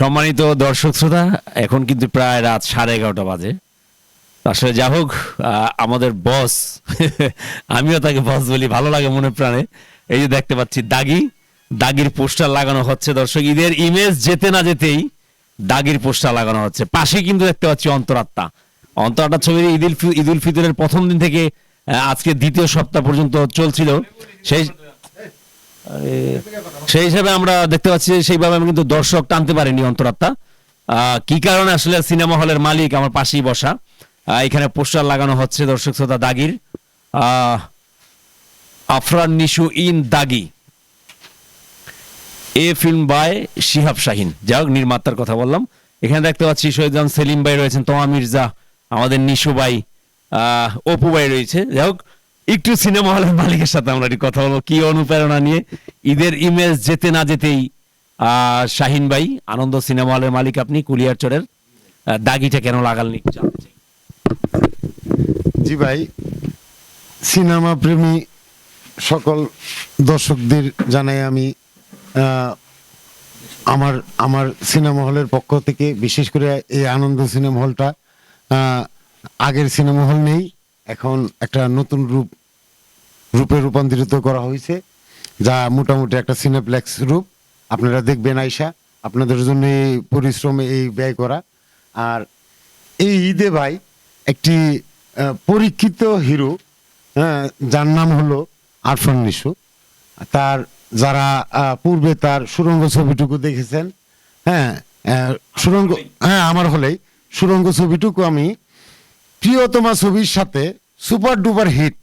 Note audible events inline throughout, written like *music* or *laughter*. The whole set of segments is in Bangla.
সম্মানিত দর্শক শ্রোতা, এখন কিন্তু প্রায় রাত সাড়ে এগারোটা বাজে। আসলে যা হোক আমাদের বস *laughs* আমিও তাকে বস বলি, ভালো লাগে মনে প্রাণে। এই যে দেখতে পাচ্ছি দাগি, দাগির পোস্টার লাগানো হচ্ছে দর্শক, ঈদের ইমেজ যেতে না যেতেই দাগির পোস্টার লাগানো হচ্ছে। পাশে কিন্তু দেখতে পাচ্ছি অন্তরাত্মা। অন্তরাত্মা ছবি ঈদুল ফি- ঈদুল ফিতরের প্রথম দিন থেকে আজকে দ্বিতীয় সপ্তাহ পর্যন্ত চলছিল। সেই সেই হিসাবে আমরা দেখতে পাচ্ছি সেইভাবে আমি কিন্তু দর্শক টানতে পারিনি অন্তরাত্মা। কি কারণে আসলে সিনেমা হলের মালিক আমার পাশেই বসা? এখানে পোস্টার লাগানো হচ্ছে দর্শক শ্রোতা দাগির। Afran Nishu in Daagi. A film by Shihab Shaheen. যাই হোক, নির্মাতার কথা বললাম। এখানে দেখতে পাচ্ছি শহীদান সেলিম ভাই রয়েছেন তোমা মির্জা, আমাদের নিশু ভাই অপু ভাই রয়েছে। যাই হোক একটু সিনেমা হলের মালিকের সাথে আমরা একটু কথা বলব কি অনুপ্রেরণা নিয়ে ঈদের ইমেজ যেতে না যেতেই শাহিন ভাই, আনন্দ সিনেমা হলের মালিক আপনি কুলিয়ারচরের দাগিটা কেন লাগালেন জানতে। জি ভাই, সিনেমা প্রেমী সকল দর্শকদের জানাই আমি আমার আমার সিনেমা হলের পক্ষ থেকে, বিশেষ করে এই আনন্দ সিনেমা হলটা আগের সিনেমা হল নেই, এখন একটা নতুন রূপ রূপে রূপান্তরিত করা হয়েছে যা মোটামুটি একটা সিনেপ্লেক্স রূপ। আপনারা দেখবেন আইসা আপনাদের জন্য এই পরিশ্রমে এই ব্যয় করা। আর এই ঈদে ভাই একটি পরীক্ষিত হিরো হ্যাঁ, যার নাম হলো আরফান নিশু। তার যারা পূর্বে তার সুরঙ্গ ছবিটুকু দেখেছেন হ্যাঁ সুরঙ্গ হ্যাঁ আমার হলেই সুরঙ্গ ছবিটুকু আমি প্রিয়তমা ছবির সাথে সুপার ডুপার হিট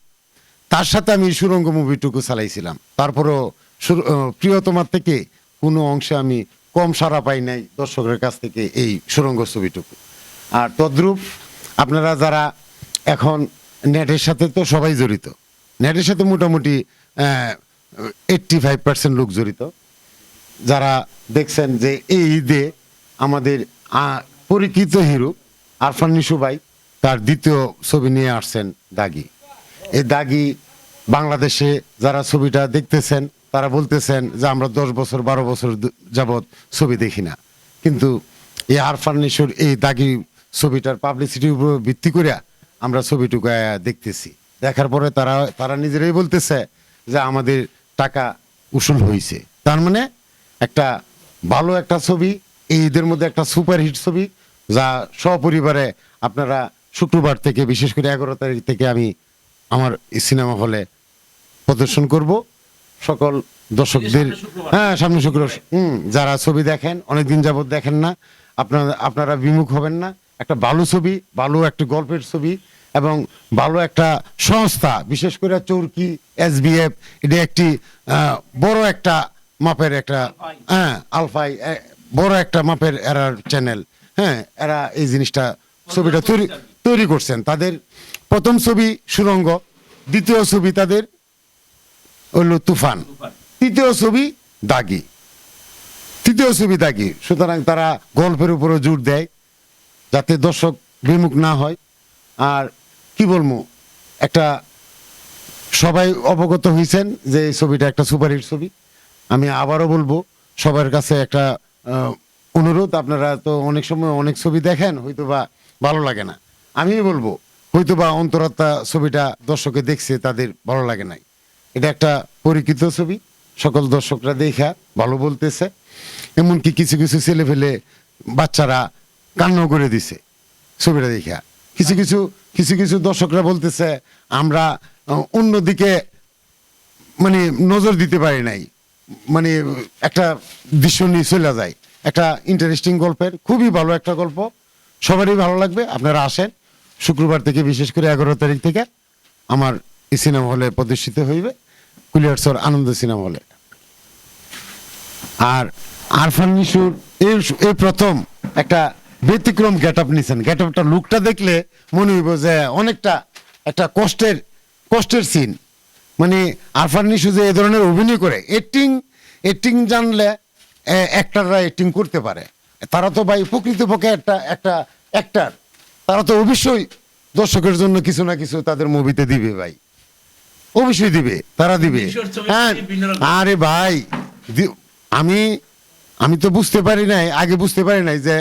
তার সাথে আমি সুরঙ্গ মুভিটুকু চালাইছিলাম। তারপরও সুর- প্রিয়তমার থেকে কোনো অংশে আমি কম সাড়া পাই নাই দর্শকের কাছ থেকে এই সুরঙ্গ ছবিটুকু। আর তদ্রূপ আপনারা যারা এখন নেটের সাথে তো সবাই জড়িত নেটের সাথে মোটামুটি এইট্টি ফাইভ পার্সেন্ট লোক জড়িত। যারা দেখছেন যে এই ঈদে আমাদের আহ, পরিচিত হিরো আরফান ভাই তার দ্বিতীয় ছবি নিয়ে আসছেন দাগি। এই দাগি বাংলাদেশে যারা ছবিটা দেখতেছেন, তারা বলতেছেন যে আমরা দশ বছর, বারো বছর যাবৎ ছবি দেখি না। কিন্তু এই আরফান নিশুর এই দাগি ছবিটার পাবলিসিটির উপর ভিত্তি করে আমরা ছবিটুকু দেখতেছি। দেখার পরে তারা তারা নিজেরাই বলতেছে যে আমাদের টাকা উসুল হয়েছে তার মানে একটা ভালো একটা ছবি, এই ঈদের মধ্যে একটা সুপারহিট ছবি, যা সপরিবারে আপনারা শুক্রবার থেকে, বিশেষ করে এগারো তারিখ থেকে আমি আমার এই সিনেমা হলে প্রদর্শন করব। সকল দর্শকদের হ্যাঁ সামনে শুক্র হুম যারা ছবি দেখেন অনেকদিন যাবত দেখেন না আপনারা আপনারা বিমুখ হবেন না। একটা ভালো ছবি ভালো একটা গল্পের ছবি এবং ভালো একটা সংস্থা বিশেষ করে চৌরকি এসবিএফ এটা একটি বড় একটা মাপের একটা হ্যাঁ আলফাই বড় একটা মাপের এরার চ্যানেল হ্যাঁ এরা এই জিনিসটা ছবিটা তৈরি তৈরি করছেন। তাদের প্রথম ছবি সুরঙ্গ, দ্বিতীয় ছবি তাদের হলো তুফান, তৃতীয় ছবি দাগি, তৃতীয় ছবি দাগি। সুতরাং তারা গল্পের উপরও জোর দেয় যাতে দর্শক বিমুখ না হয়। আর কি বলব, একটা সবাই অবগত হয়েছেন যে এই ছবিটা একটা সুপারহিট ছবি। আমি আবারও বলব, সবার কাছে একটা অনুরোধ। আপনারা তো অনেক সময় অনেক ছবি দেখেন হয়তো বা ভালো লাগে না। আমি বলব হয়তো বা অন্তরাত্মা ছবিটা দর্শকে দেখছে, তাদের ভালো লাগে নাই। এটা একটা পরিচিত ছবি, সকল দর্শকরা দেখা, ভালো বলতেছে। এমনকি কিছু কিছু ছেলে ফেলে বাচ্চারা কান্না করে দিছে ছবিটা দেখা। কিছু কিছু কিছু কিছু দর্শকরা বলতেছে, আমরা অন্যদিকে মানে নজর দিতে পারি নাই। মানে একটা দৃশ্য নিয়ে চলে যায়। একটা ইন্টারেস্টিং গল্পের, খুবই ভালো একটা গল্প। সবারই ভালো লাগবে, আপনারা আসেন। শুক্রবার থেকে, বিশেষ করে এগারো তারিখ থেকে, আমার এই সিনেমা হলে প্রদর্শিত হইবে কুলিয়ারসর আনন্দ সিনেমা হলে। আর আরফান নিশুর এই এই প্রথম একটা ব্যতিক্রম গেট আপ নিছেন। গেট আপটা লুকটা দেখলে মনে হইব যে অনেকটা একটা কষ্টের কষ্টের সিন। মানে আরফান নিশু যে এ ধরনের অভিনয় করে এটিং এটিং জানলে অ্যাক্টাররা এটিং করতে পারে। তারা তো ভাই প্রকৃতপক্ষে একটা একটা অ্যাক্টার তারা তো অবশ্যই দর্শকের জন্য কিছু না কিছু তাদের মুভিতে দিবে ভাই। অবশ্যই দিবে তারা দিবে। হ্যাঁ। আরে ভাই আমি আমি তো বুঝতে পারি নাই আগে বুঝতে পারি নাই যে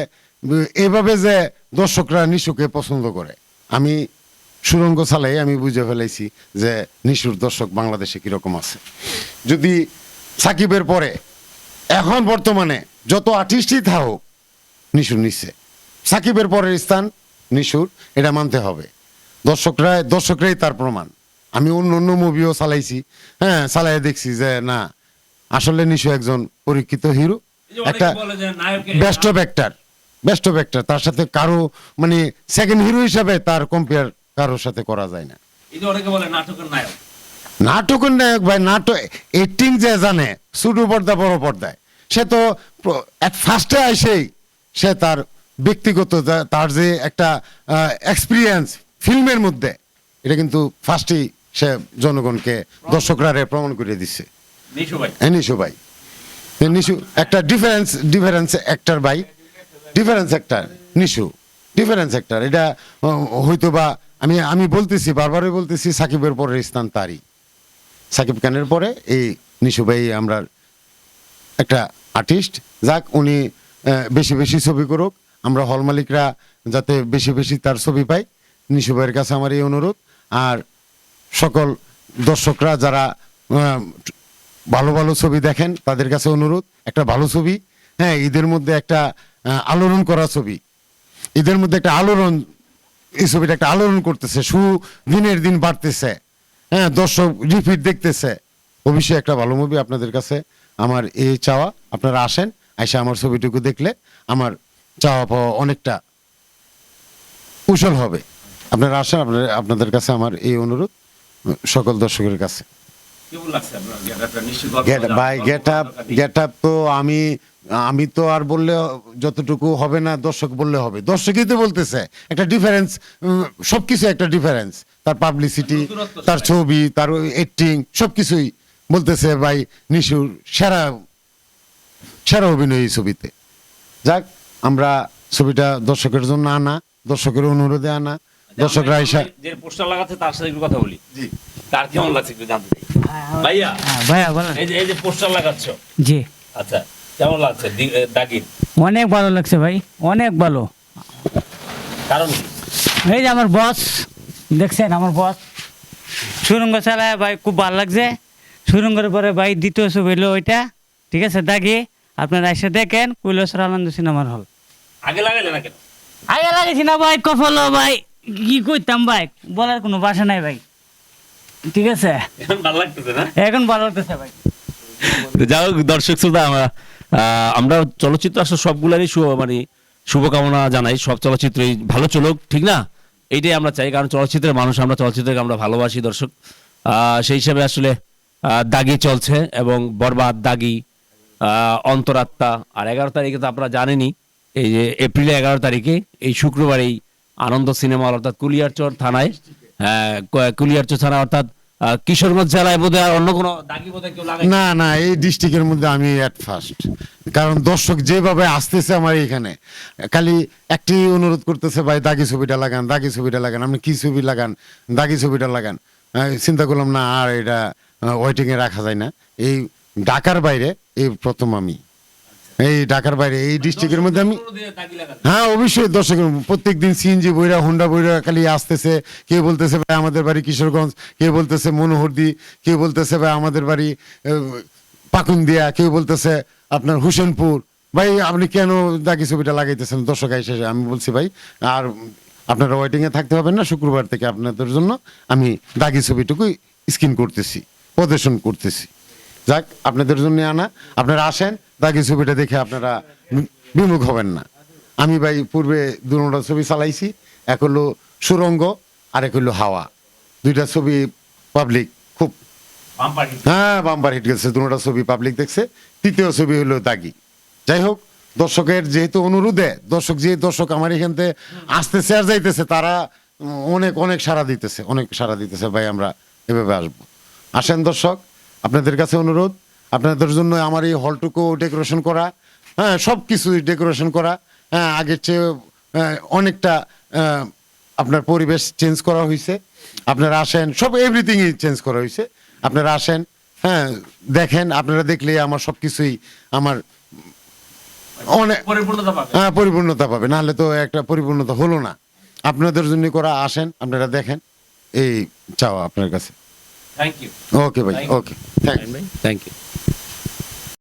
এভাবে যে দর্শকরা নিশুকে পছন্দ করে। আমি সুরঙ্গ চালাই আমি বুঝে ফেলাইছি যে নিশুর দর্শক বাংলাদেশে কীরকম আছে। যদি সাকিবের পরে এখন বর্তমানে যত আর্টিস্টই থাকুক নিশুর নিচ্ছে সাকিবের পরের স্থান নিশুর এটা মানতে হবে। দর্শকরা দর্শকরাই তার প্রমাণ। আমি অন্য অন্য মুভিও চালাইছি। হ্যাঁ চালাই দেখছি যে না আসলে নিশু একজন পরীক্ষিত হিরো। একটা best of actor best of actor তার সাথে কারও মানে সেকেন্ড হিরো হিসাবে তার কম্পেয়ার কারোর সাথে করা যায় না। নাটকের নায়ক। নাটকের নায়ক ভাই নাটক এক্টিং যে জানে ছোট পর্দা বড় পর্দায় সে তো ফার্স্টে আসেই সে তার ব্যক্তিগত তার যে একটা এক্সপিরিয়েন্স ফিল্মের মধ্যে এটা কিন্তু ফার্স্টেই সে জনগণকে দর্শকরা প্রমাণ করে দিচ্ছে নিশু ভাই। হ্যাঁ নিশু ভাই। নিশু একটা ডিফারেন্স ডিফারেন্স অ্যাক্টার ভাই। Difference actor Nishu. Difference actor এটা হয়তো বা আমি আমি বলতেছি বারবারই বলতেছি সাকিবের পরের স্থান তারই। সাকিব খানের পরে এই নিশু ভাই আমরা একটা আর্টিস্ট যাক উনি বেশি বেশি ছবি করুক। আমরা হল মালিকরা যাতে বেশি বেশি তার ছবি পাই। নিশু ভাইয়ের কাছে আমার এই অনুরোধ। আর সকল দর্শকরা যারা ভালো ভালো ছবি দেখেন, তাদের কাছে অনুরোধ। একটা ভালো ছবি হ্যাঁ ঈদের মধ্যে একটা আলোড়ন করা ছবি। ঈদের মধ্যে একটা আলোড়ন, এই ছবিটা একটা আলোড়ন করতেছে। সু দিনের দিন বাড়তেছে। হ্যাঁ দর্শক রিপিট দেখতেছে। অবশ্যই একটা ভালো মুভি আপনাদের কাছে আমার এই চাওয়া। আপনারা আসেন, আইসা আমার ছবিটুকু দেখলে। আমার চাওয়া পাওয়া অনেকটা কুশল হবে। আপনারা আসেন, আপনার, আপনাদের কাছে আমার এই অনুরোধ, সকল দর্শকের কাছে। নিশ্চয়ই গেট আপ গেট আপ তো আমি আমি তো আর বললে যতটুকু হবে না, দর্শক বললে হবে। দর্শকই তো বলতেছে, একটা ডিফারেন্স সবকিছু একটা ডিফারেন্স তার পাবলিসিটি তার ছবি, তার অ্যাক্টিং সবকিছুই বলতেছে ভাই নিশুর সেরা সেরা অভিনয় ছবিতে। যাক আমরা ছবিটা দর্শকের জন্য আনা দর্শকের অনুরোধে আনা দর্শকরা এসে যে পোস্টার লাগাচ্ছে তার সাথে একটু কথা বলি। তার কেমন লাগছে একটু জানতে চাই? ভাইয়া? হ্যাঁ, ভাইয়া বলেন। এই যে এই যে পোস্টার লাগাচ্ছ? জি। আচ্ছা কেমন লাগছে? দি- এ, দাগির অনেক ভালো লাগছে ভাই অনেক ভালো। কারণ এই যে আমার বস দেখছেন আমার বস? সুরঙ্গ চালায় ভাই খুব ভালো লাগছে। সুরঙ্গের পরে ভাই দ্বিতীয় ছবি হলো ওইটা। ঠিক আছে দাগি আপনারা এসে দেখেন কৈলাসর আনন্দ সিনেমার হল। আগে লাগাইলে না কেন? আগে লাগেছি না ভাই কফল ভাই। কি করতাম ভাই বলার কোনো ভাষা নাই ভাই। ঠিক আছে? এখন ভালো লাগতেছে না? এখন ভালো লাগতেছে ভাই। যাই হোক দর্শক শ্রোতা আমরা আমরা চলচ্চিত্র আসলে সবগুলারই শুভ মানে শুভকামনা জানাই। সব চলচ্চিত্রই ভালো চলুক ঠিক না? এইটাই আমরা চাই কারণ চলচ্চিত্রের মানুষ আমরা চলচ্চিত্রকে আমরা ভালোবাসি দর্শক। সেই হিসাবে আসলে দাগি চলছে এবং বরবাদ দাগি অন্তরাত্মা। আর এগারো তারিখে তো আপনারা জানেনই এই যে এপ্রিলে এগারো তারিখে এই শুক্রবার এই আনন্দ সিনেমা হল অর্থাৎ কুলিয়ারচর থানায় ক- কুলিয়ারচর থানা অর্থাৎ কিশোরগঞ্জ জেলায় বোধহয় আর অন্য কোনো দাগি না না, এই ডিস্ট্রিক্টের মধ্যে আমি অ্যাট ফার্স্ট কারণ দর্শক যেভাবে আসতেছে আমার এখানে খালি একটি অনুরোধ করতেছে, ভাই, দাগি ছবিটা লাগান, দাগি ছবিটা লাগান, আপনি কি ছবি লাগান, দাগি ছবিটা লাগান? আমি চিন্তা করলাম, না, আর এটা ওয়েটিংয়ে রাখা যায় না। এই ঢাকার বাইরে, এই প্রথম আমি। এই ঢাকার বাইরে, এই ডিস্ট্রিক্টের মধ্যে আমি হ্যাঁ অবশ্যই দর্শক প্রত্যেক দিন সিএনজি বইরা হুন্ডা বইরা খালি আসতেছে। কেউ বলতেছে, ভাই, আমাদের বাড়ি কিশোরগঞ্জ। কেউ বলতেছে, মনোহরদি। কেউ বলতেছে, ভাই, আমাদের বাড়ি পাকুন্দিয়া। কেউ বলতেছে, আপনার হুসেনপুর। ভাই, আপনি কেন দাগি ছবিটা লাগাইতেছেন? দর্শক এসে আমি বলছি, ভাই, আর আপনারা ওয়েটিংয়ে থাকতে হবেন না। শুক্রবার থেকে আপনাদের জন্য আমি দাগি ছবিটুকুই স্ক্রিন করতেছি, প্রদর্শন করতেছি। যাক, আপনাদের জন্য আনা। আপনারা আসেন দাগি ছবিটা দেখে আপনারা বিমুখ হবেন না। আমি ভাই পূর্বে দুটা ছবি চালাইছি এক হলো সুরঙ্গ আর এক হলো হাওয়া। দুইটা ছবি পাবলিক খুব হ্যাঁ বাম্পার হিট গেছে দুটা ছবি পাবলিক দেখছে। তৃতীয় ছবি হলো দাগি। যাই হোক দর্শকের যেহেতু অনুরোধে দর্শক যে দর্শক আমার এখান থেকে আসতেছে আর যাইতেছে তারা অনেক অনেক সাড়া দিতেছে অনেক সাড়া দিতেছে ভাই আমরা এভাবে আসব। আসেন দর্শক আপনাদের কাছে অনুরোধ আপনাদের জন্য আমার এই হলটুকু ডেকোরেশন করা হ্যাঁ সব কিছু ডেকোরেশন করা হ্যাঁ আগের চেয়ে অনেকটা আপনার পরিবেশ চেঞ্জ করা হয়েছে আপনারা আসেন সব এভরিথিংই চেঞ্জ করা হয়েছে আপনারা আসেন হ্যাঁ দেখেন আপনারা দেখলে আমার সব কিছুই আমার অনেক পরিপূর্ণতা হ্যাঁ পরিপূর্ণতা পাবে। নাহলে তো একটা পরিপূর্ণতা হলো না। আপনাদের জন্য করা আসেন আপনারা দেখেন। এই চাওয়া আপনার কাছে। থ্যাংক ইউ ওকে ভাই okay thank you thank you